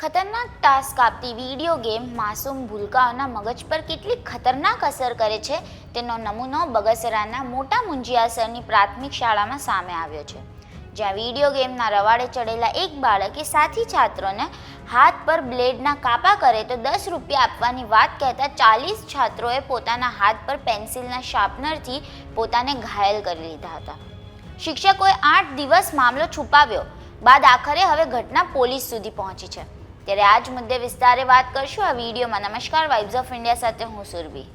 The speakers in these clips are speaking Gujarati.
ખતરનાક ટાસ્ક આપતી વીડિયો ગેમ માસૂમ ભૂલકાઓના મગજ પર કેટલી ખતરનાક અસર કરે છે, તેનો નમૂનો બગસરાના મોટા મુંજિયાસરની પ્રાથમિક શાળામાં સામે આવ્યો છે. જ્યાં વીડિયો ગેમના રવાડે ચડેલા એક બાળકે સાથી છાત્રોને હાથ પર બ્લેડના કાપા કરે તો દસ રૂપિયા આપવાની વાત કહેતા ચાલીસ છાત્રોએ પોતાના હાથ પર પેન્સિલના શાર્પનરથી પોતાને ઘાયલ કરી લીધા હતા. શિક્ષકોએ આઠ દિવસ મામલો છુપાવ્યો. બાદ આખરે હવે ઘટના પોલીસ સુધી પહોંચી છે. ત્યારે આ જ મુદ્દે વિસ્તારે વાત કરશું આ વિડીયોમાં. નમસ્કાર વાઇબ્સ ઓફ ઇન્ડિયા સાથે હું સુરભી.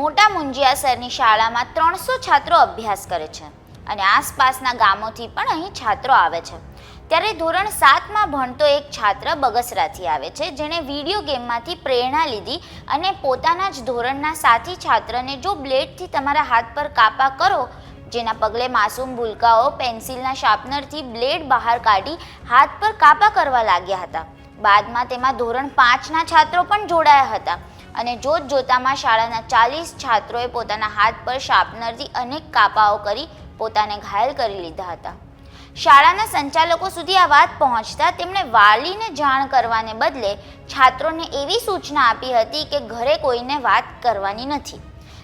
મોટા મુંજિયાસરની શાળામાં ત્રણસો છાત્રો અભ્યાસ કરે છે અને આસપાસના ગામોથી પણ અહીં છાત્રો આવે છે. ત્યારે ધોરણ સાતમાં ભણતો એક છાત્ર બગસરાથી આવે છે, જેણે વીડિયો ગેમમાંથી પ્રેરણા લીધી અને પોતાના જ ધોરણના સાથી છાત્રને જો બ્લેડથી તમારા હાથ પર કાપા કરો જેના પગલે માસૂમ ભૂલકાઓ પેન્સિલના શાર્પનરથી બ્લેડ બહાર કાઢી હાથ પર કાપા કરવા લાગ્યા હતા. બાદમાં તેમાં ધોરણ પાંચના છાત્રો પણ જોડાયા હતા અને જોત જોતામાં શાળાના ચાલીસ છાત્રોએ પોતાના હાથ પર શાર્પનરથી અનેક કાપાઓ કરી પોતાને ઘાયલ કરી લીધા હતા. શાળાના સંચાલકો સુધી આ વાત પહોંચતા તેમણે વાલીને જાણ કરવાને બદલે છાત્રોને એવી સૂચના આપી હતી કે ઘરે કોઈને વાત કરવાની નથી.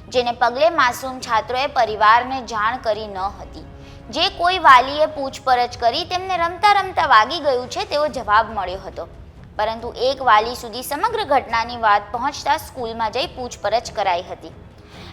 જેને પગલે માસૂમ છાત્રોએ પરિવારને જાણ કરી ન હતી. જે કોઈ વાલીએ પૂછપરછ કરી તેમને રમતા રમતા વાગી ગયું છે તેવો જવાબ મળ્યો હતો. પરંતુ એક વાલી સુધી સમગ્ર ઘટનાની વાત પહોંચતા સ્કૂલમાં જઈ પૂછપરછ કરાઈ હતી.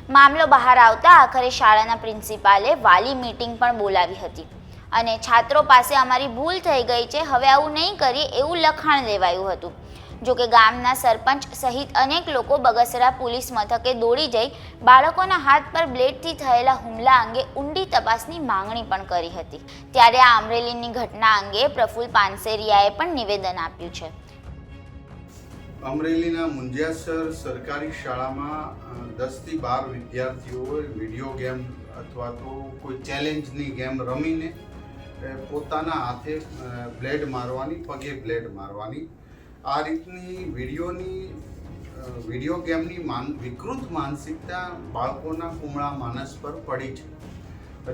મામલો બહાર આવતા આખરે શાળાના પ્રિન્સિપાલે વાલી મીટિંગ પણ બોલાવી હતી. અને છાત્રો પાસે અમારી ભૂલ થઈ ગઈ છે, હવે આવું નહીં કરીએ એવું લખાણ લેવાયું હતું. જોકે ગામના સરપંચ સહિત અનેક લોકો બગસરા પોલીસ મથકે દોડી જઈ બાળકોના હાથ પર બ્લેડથી થયેલા હુમલા અંગે ઊંડી તપાસની માંગણી પણ કરી હતી. ત્યારે આ અમરેલીની ઘટના અંગે પ્રફુલ પાનસેરિયાએ પણ નિવેદન આપ્યું છે. અમરેલીના મુંજિયાસર સરકારી શાળામાં દસથી બાર વિદ્યાર્થીઓએ વીડિયો ગેમ અથવા તો કોઈ ચેલેન્જની ગેમ રમીને પોતાના હાથે બ્લેડ મારવાની, પગે બ્લેડ મારવાની આ રીતની વિડીયોની વીડિયો ગેમની માન, વિકૃત માનસિકતા બાળકોના કુમળા માનસ પર પડી છે.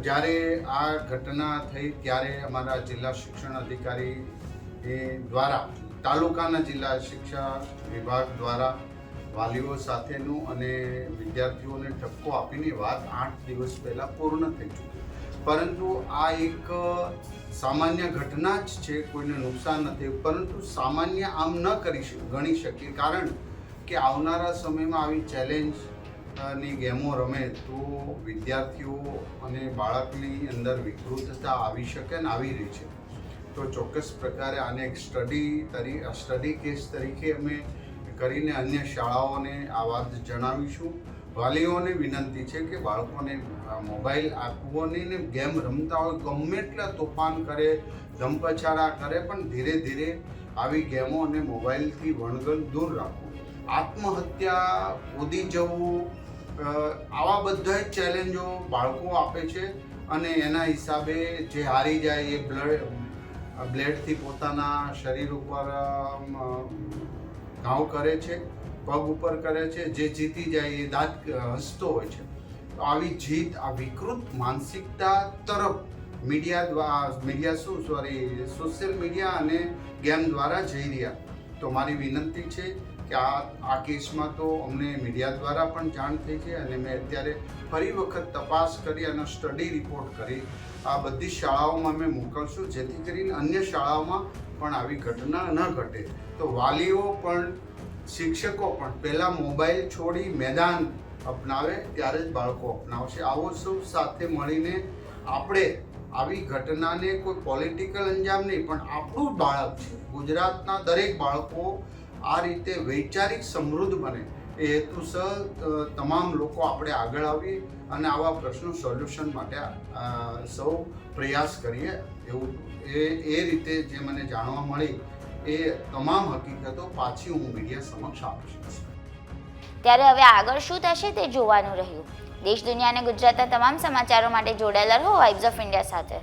જ્યારે આ ઘટના થઈ ત્યારે અમારા જિલ્લા શિક્ષણ અધિકારી એ દ્વારા, તાલુકાના જિલ્લા શિક્ષા વિભાગ દ્વારા વાલીઓ સાથેનું અને વિદ્યાર્થીઓને ઠપકો આપીને વાત આઠ દિવસ પહેલાં પૂર્ણ થઈ ચૂકી. પરંતુ આ એક સામાન્ય ઘટના જ છે, કોઈને નુકસાન નથી. પરંતુ સામાન્ય આમ ન કરી ગણી શકીએ. કારણ કે આવનારા સમયમાં આવી ચેલેન્જની ગેમો રમે તો વિદ્યાર્થીઓ અને બાળકની અંદર વિકૃતતા આવી શકે ને આવી રહી છે. તો ચોક્કસ પ્રકારે આને એક સ્ટડી તરી સ્ટડી કેસ તરીકે અમે કરીને અન્ય શાળાઓને આ વાત જણાવીશું. વાલીઓને વિનંતી છે કે બાળકોને મોબાઈલ આપવો નહીં ને ગેમ રમતા હોય, ગમે એટલા તોફાન કરે, ધમપછાડા કરે, પણ ધીરે ધીરે આવી ગેમો અને મોબાઈલથી વણગલ દૂર રાખવું. આત્મહત્યા કૂદી જવું આવા બધા જ ચેલેન્જો બાળકો આપે છે અને એના હિસાબે જે હારી જાય એ બ્લડ, બ્લેડથી પોતાના શરીર ઉપર ઘાવ કરે છે. પગ ઉપર કરે છે, જે જીતી જાય એ દાંત હસતો હોય છે. તો આવી જીત, આ વિકૃત માનસિકતા તરફ મીડિયા દ્વારા મીડિયા શું સોરી સોશિયલ મીડિયા અને ગેમ દ્વારા જઈ રહ્યા. તો મારી વિનંતી છે કે આ આ કેસમાં તો અમને મીડિયા દ્વારા પણ જાણ થઈ છે અને મેં અત્યારે ફરી વખત તપાસ કરી અને સ્ટડી રિપોર્ટ કરી. આ બધી શાળાઓમાં અમે મોકલશું, જેથી કરીને અન્ય શાળાઓમાં પણ આવી ઘટના ન ઘટે. તો વાલીઓ પણ શિક્ષકો પણ પહેલાં મોબાઈલ છોડી મેદાન અપનાવે ત્યારે જ બાળકો અપનાવશે. આવો સૌ સાથે મળીને આપણે આવી ઘટનાને કોઈ પોલિટિકલ અંજામ નહીં, પણ આપણું બાળક છે. ગુજરાતના દરેક બાળકો આ રીતે વૈચારિક સમૃદ્ધ બને. એ હેતુસર તમામ લોકો આપણે આગળ આવીએ અને આવા પ્રશ્નો સોલ્યુશન માટે સૌ પ્રયાસ કરીએ એવું એ એ રીતે જે મને જાણવા મળી એ તમામ હકીકતો પાછી હું મીડિયા સમક્ષ આપીશ ત્યારે હવે આગળ શું થશે તે જોવાનું રહ્યું. દેશ, દુનિયા અને ગુજરાતના તમામ સમાચારો માટે જોડાયેલા રહો વાઇબ્સ ઓફ ઇન્ડિયા સાથે.